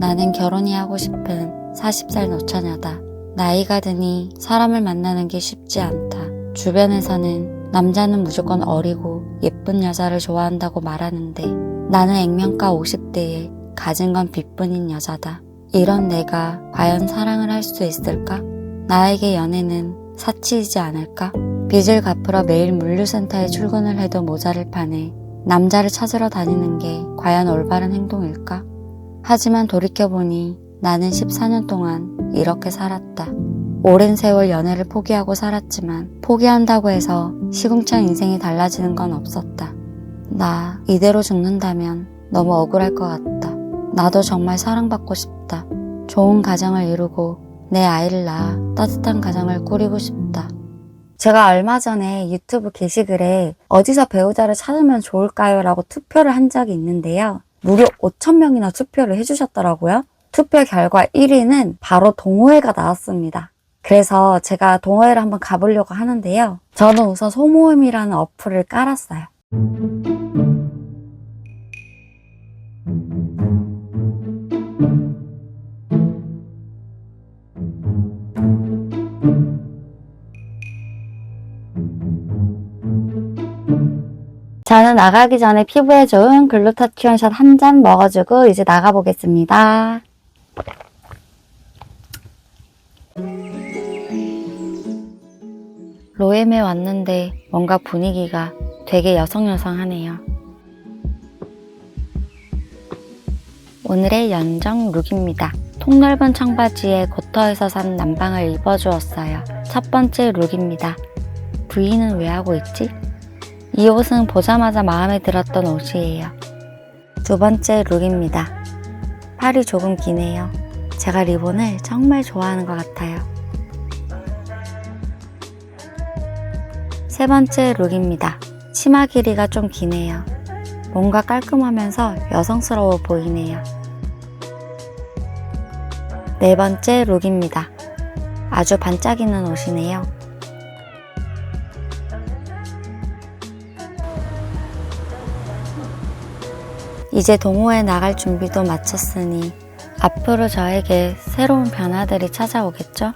나는 결혼이 하고 싶은 40살 노처녀다. 나이가 드니 사람을 만나는 게 쉽지 않다. 주변에서는 남자는 무조건 어리고 예쁜 여자를 좋아한다고 말하는데 나는 액면가 50대에 가진 건 빚뿐인 여자다. 이런 내가 과연 사랑을 할 수 있을까? 나에게 연애는 사치이지 않을까? 빚을 갚으러 매일 물류센터에 출근을 해도 모자를 파네. 남자를 찾으러 다니는 게 과연 올바른 행동일까? 하지만 돌이켜보니 나는 14년 동안 이렇게 살았다. 오랜 세월 연애를 포기하고 살았지만 포기한다고 해서 시궁창 인생이 달라지는 건 없었다. 나 이대로 죽는다면 너무 억울할 것 같다. 나도 정말 사랑받고 싶다. 좋은 가정을 이루고 내 아이를 낳아 따뜻한 가정을 꾸리고 싶다. 제가 얼마 전에 유튜브 게시글에 어디서 배우자를 찾으면 좋을까요? 라고 투표를 한 적이 있는데요. 무려 5천명이나 투표를 해주셨더라고요. 투표 결과 1위는 바로 동호회가 나왔습니다. 그래서 제가 동호회를 한번 가보려고 하는데요. 저는 우선 소모임이라는 어플을 깔았어요. 저는 나가기 전에 피부에 좋은 글루타티온샷 한 잔 먹어주고 이제 나가보겠습니다. 로엠에 왔는데 뭔가 분위기가 되게 여성여성하네요. 오늘의 연정 룩입니다. 통넓은 청바지에 고터에서 산 남방을 입어주었어요. 첫 번째 룩입니다. 부인은 왜 하고 있지? 이 옷은 보자마자 마음에 들었던 옷이에요. 두 번째 룩입니다. 팔이 조금 기네요. 제가 리본을 정말 좋아하는 것 같아요. 세 번째 룩입니다. 치마 길이가 좀 기네요. 뭔가 깔끔하면서 여성스러워 보이네요. 네 번째 룩입니다. 아주 반짝이는 옷이네요. 이제 동호회 나갈 준비도 마쳤으니 앞으로 저에게 새로운 변화들이 찾아오겠죠?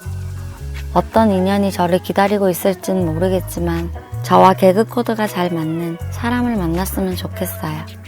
어떤 인연이 저를 기다리고 있을진 모르겠지만 저와 개그 코드가 잘 맞는 사람을 만났으면 좋겠어요.